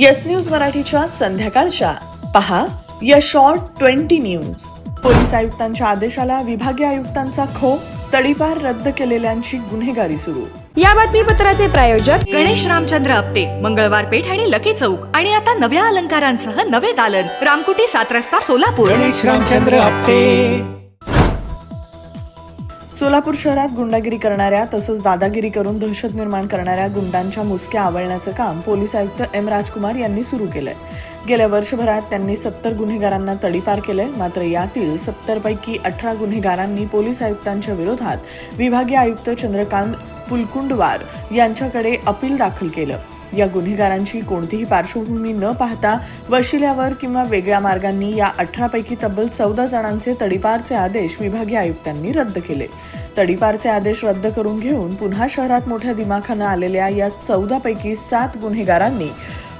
Yes news मराठीच्या संध्याकाळच्या. पहा या शॉर्ट ट्वेंटी न्यूज पोलीस आयुक्तांच्या आदेशाला विभागीय आयुक्तांचा खो तडीपार रद्द केलेल्यांची गुन्हेगारी सुरू. या बातमीपत्राचे प्रायोजक गणेश रामचंद्र आपटे मंगळवार पेठ आणि लकी चौक. आणि आता नव्या अलंकारांसह नवे दालन. रामकुटी सात रस्ता सोलापूर. गणेश रामचंद्र आपटे. सोलापूर शहरात गुंडागिरी करणाऱ्या तसंच दादागिरी करून दहशत निर्माण करणाऱ्या गुंडांच्या मुसक्या आवळण्याचं काम पोलीस आयुक्त एम राजकुमार यांनी सुरू केलंय. गेल्या वर्षभरात त्यांनी सत्तर गुन्हेगारांना तडीपार केलंय मात्र यातील सत्तरपैकी अठरा गुन्हेगारांनी पोलीस आयुक्तांच्या विरोधात विभागीय आयुक्त चंद्रकांत पुलकुंडवार यांच्याकडे अपील दाखल केलं. या गुन्हेगारांची कोणतीही पार्श्वभूमी न पाहता वशिल्यावर किंवा वेगळ्या मार्गांनी या अठरापैकी तब्बल चौदा जणांचे तडीपारचे आदेश विभागीय आयुक्तांनी रद्द केले. तडीपारचे आदेश रद्द करून घेऊन पुन्हा शहरात मोठ्या दिमाखानं आलेल्या या चौदापैकी सात गुन्हेगारांनी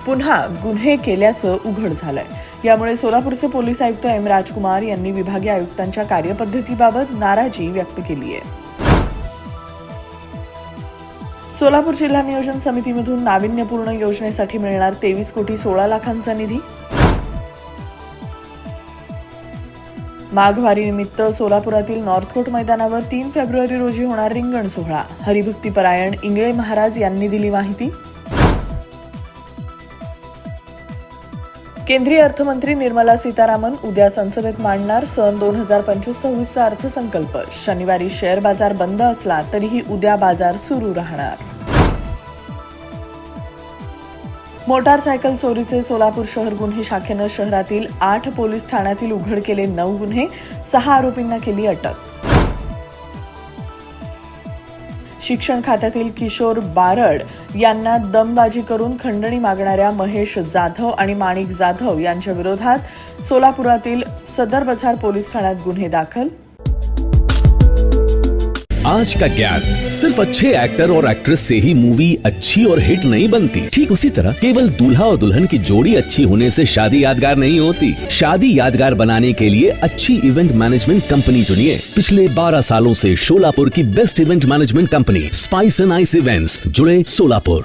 पुन्हा गुन्हे केल्याचं उघड झालंय. यामुळे सोलापूरचे पोलीस आयुक्त एम राजकुमार यांनी विभागीय आयुक्तांच्या कार्यपद्धतीबाबत नाराजी व्यक्त केली आहे सोलापूर जिल्हा नियोजन समितीमधून नाविन्यपूर्ण योजनेसाठी मिळणार तेवीस कोटी सोळा लाखांचा निधी. माघवारीनिमित्त सोलापुरातील नॉर्थकोट मैदानावर तीन फेब्रुवारी रोजी होणार रिंगण सोहळा. हरिभक्तीपरायण इंगळे महाराज यांनी दिली माहिती. केंद्रीय अर्थमंत्री निर्मला सीतारामन उद्या संसदेत मांडणार सन दोन हजार पंचवीस सव्वीसचा अर्थसंकल्प. शनिवारी शेअर बाजार बंद असला तरीही उद्या बाजार सुरू राहणार. मोटारसायकल चोरीचे सोलापूर शहर गुन्हे शाखेनं शहरातील आठ पोलीस ठाण्यातील उघड केले नऊ गुन्हे सहा आरोपींना केली अटक. शिक्षण खात्यातील किशोर बारड यांना दमबाजी करून खंडणी मागणाऱ्या महेश जाधव आणि माणिक जाधव यांच्या विरोधात सोलापुरातील सदर बझार पोलीस ठाण्यात गुन्हे दाखल आज का ज्ञान सिर्फ़ अच्छे एक्टर और एक्ट्रेस से ही मूवी अच्छी और हिट नहीं बनती। ठीक उसी तरह केवल दूल्हा और दुल्हन की जोड़ी अच्छी होने से शादी यादगार नहीं होती। शादी यादगार बनाने के लिए अच्छी इवेंट मैनेजमेंट कंपनी चुनिए। पिछले 12 सालों से शोलापुर की best event management company Spice and Ice events जुड़े सोलापुर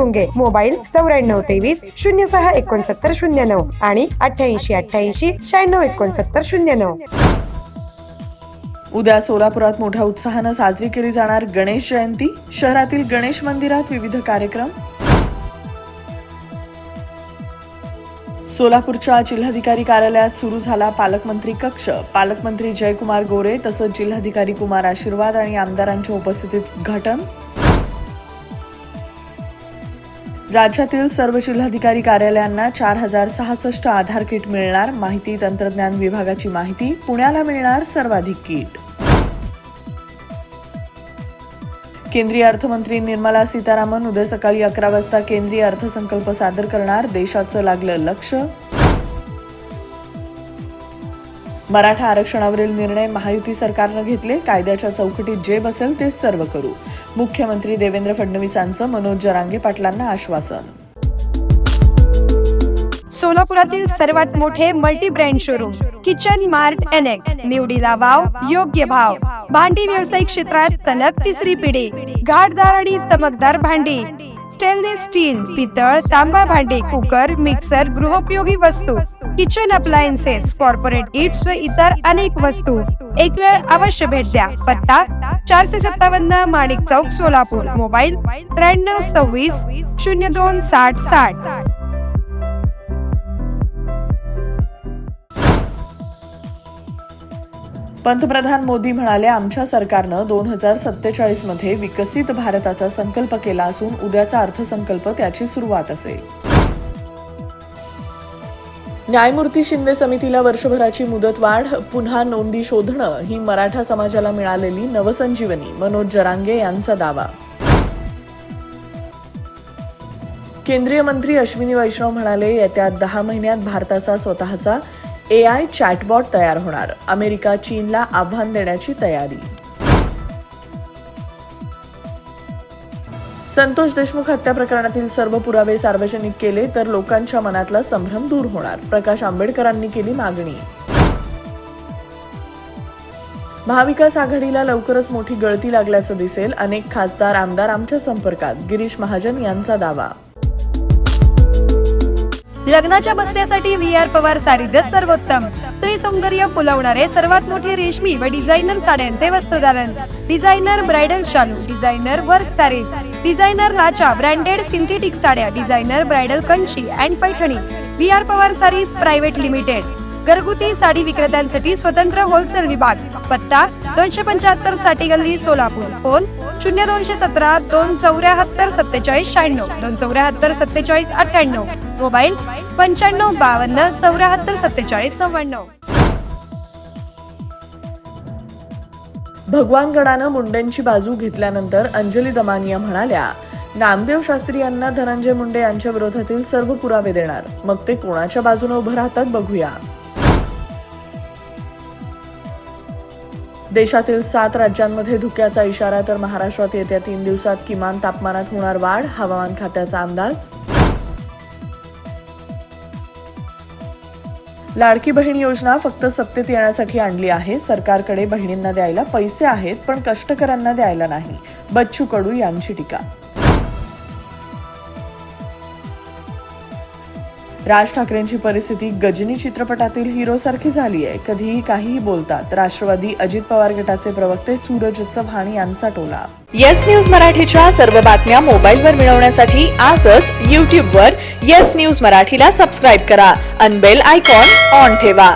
गुंगे मोबाईल चौऱ्याण्णव तेवीस शून्य सहा एकोणसत्तर शून्य नऊ आणि अठ्ठ्याऐंशी अठ्ठ्याऐंशी शहाण्णव एकोणसत्तर शून्य नऊ. उद्या सोलापुरात मोठ्या उत्साहानं साजरी केली जाणार गणेश जयंती. शहरातील गणेश मंदिरात विविध कार्यक्रम. सोलापूरच्या जिल्हाधिकारी कार्यालयात सुरू झाला पालकमंत्री कक्ष. पालकमंत्री जयकुमार गोरे तसंच जिल्हाधिकारी कुमार आशीर्वाद आणि आमदारांच्या उपस्थितीत उद्घाटन. राज्यातील सर्व जिल्हाधिकारी कार्यालयांना चार हजार सहासष्ट आधार किट मिळणार. माहिती तंत्रज्ञान विभागाची माहिती पुण्याला मिळणार. सर्वाधिक किट. केंद्रीय अर्थमंत्री निर्मला सीतारामन उद्या सकाळी अकरा वाजता केंद्रीय अर्थसंकल्प सादर करणार. देशाचं लागलं लक्ष. मराठा आरक्षणावरील निर्णय महायुती सरकारनं घेतले. कायद्याच्या चौकटीत जे बसेल ते सर्व करू. मुख्यमंत्री देवेंद्र फडणवीसांचं मनोज जरांगे पाटलांना आश्वासन. सोलापुरातील सर्वात मोठे multi brand showroom kitchen mart annex निवडीला वाव योग्य भाव. भांडी व्यावसायिक क्षेत्रात तलग तिसरी पिढी घाटदार आणि चमकदार भांडी. स्टेनलेस स्टील पितळ तांबा भांडी कुकर मिक्सर गृहोपयोगी वस्तू. किचन अप्लायन्सेस कॉर्पोरेट इट्स व इतर अनेक वस्तू. एक वेळ अवश्य भेट द्या. पत्ता चारशे सत्तावन्न माणिक चौक सोलापूर मोबाईल त्र्याण्णव सव्वीस शून्य दोन साठ साठ. पंतप्रधान मोदी म्हणाले आमच्या सरकारनं दोन हजार सत्तेचाळीसमध्ये विकसित भारताचा संकल्प केला असून उद्याचा अर्थसंकल्प त्याची सुरुवात असेल. न्यायमूर्ती शिंदे समितीला वर्षभराची मुदतवाढ पुन्हा नोंदी शोधणं ही मराठा समाजाला मिळालेली नवसंजीवनी मनोज जरांगे यांचा दावा. केंद्रीय मंत्री अश्विनी वैष्णव म्हणाले येत्या दहा महिन्यात भारताचा स्वतःचा ए आय चॅटबॉट तयार होणार. अमेरिका चीनला आव्हान देण्याची तयारी. संतोष देशमुख हत्या प्रकरणातील सर्व पुरावे सार्वजनिक केले तर लोकांच्या मनातला संभ्रम दूर होणार. प्रकाश आंबेडकरांनी केली मागणी. महाविकास आघाडीला लवकरच मोठी गळती लागल्याचं दिसेल. अनेक खासदार आमदार आमच्या संपर्कात. गिरीश महाजन यांचा दावा. लग्नाच्या बसण्यासाठी व्ही आर पवार सारीजच सर्वोत्तम. सौंदर्य फुलवणारे सर्वात मोठे रेशमी व डिझायनर साड्यांचे वस्त्रदालन डिझायनर ब्रायडल शालू डिझायनर वर्क सारीज डिझायनर लाचा ब्रँडेड सिंथेटिक साड्या designer bridal Kanchi and Paithani. V R Pawar sarees private limited. घरगुती साडी विक्रेत्यांसाठी स्वतंत्र होलसेल विभाग. पत्ता दोनशे पंच्याहत्तरसाठी गल्ली सोलापूर. फोन शून्य दोनशे सतरा दोन चौऱ्याहत्तर सत्तेचाळीस शहाण्णव. दोन चौऱ्याहत्तर सत्तेचाळीस अठ्ठ्याण्णव. मोबाईल पंच्याण्णव बावन्न चौऱ्याहत्तर सत्तेचाळीस नव्याण्णव. भगवानगडानं मुंडेंची बाजू घेतल्यानंतर अंजली दमानिया म्हणाल्या नामदेव शास्त्री यांना धनंजय मुंडे यांच्या विरोधातील सर्व पुरावे देणार. मग ते कोणाच्या बाजूने उभं राहतात बघूया. देशातील सात राज्यांमध्ये धुक्याचा इशारा तर महाराष्ट्रात येत्या तीन दिवसात किमान तापमानात होणार वाढ हवामान खात्याचा अंदाज. लाडकी बहीण योजना फक्त सत्तेत येण्यासाठी आणली आहे. सरकारकडे बहिणींना द्यायला पैसे आहेत पण कष्टकऱ्यांना द्यायला नाही. बच्चू कडू यांची टीका. राज ठाकरेंची परिस्थिती गजनी चित्रपटातील हिरोसारखी झाली आहे कधीही काहीही बोलतात राष्ट्रवादी अजित पवार गटाचे प्रवक्ते सूरज चव्हाण यांचा टोला. येस न्यूज मराठीच्या सर्व बातम्या मोबाईलवर मिळवण्यासाठी आजच यूट्यूबवर येस न्यूज मराठीला सबस्क्राईब करा. अनबेल आयकॉन ऑन ठेवा.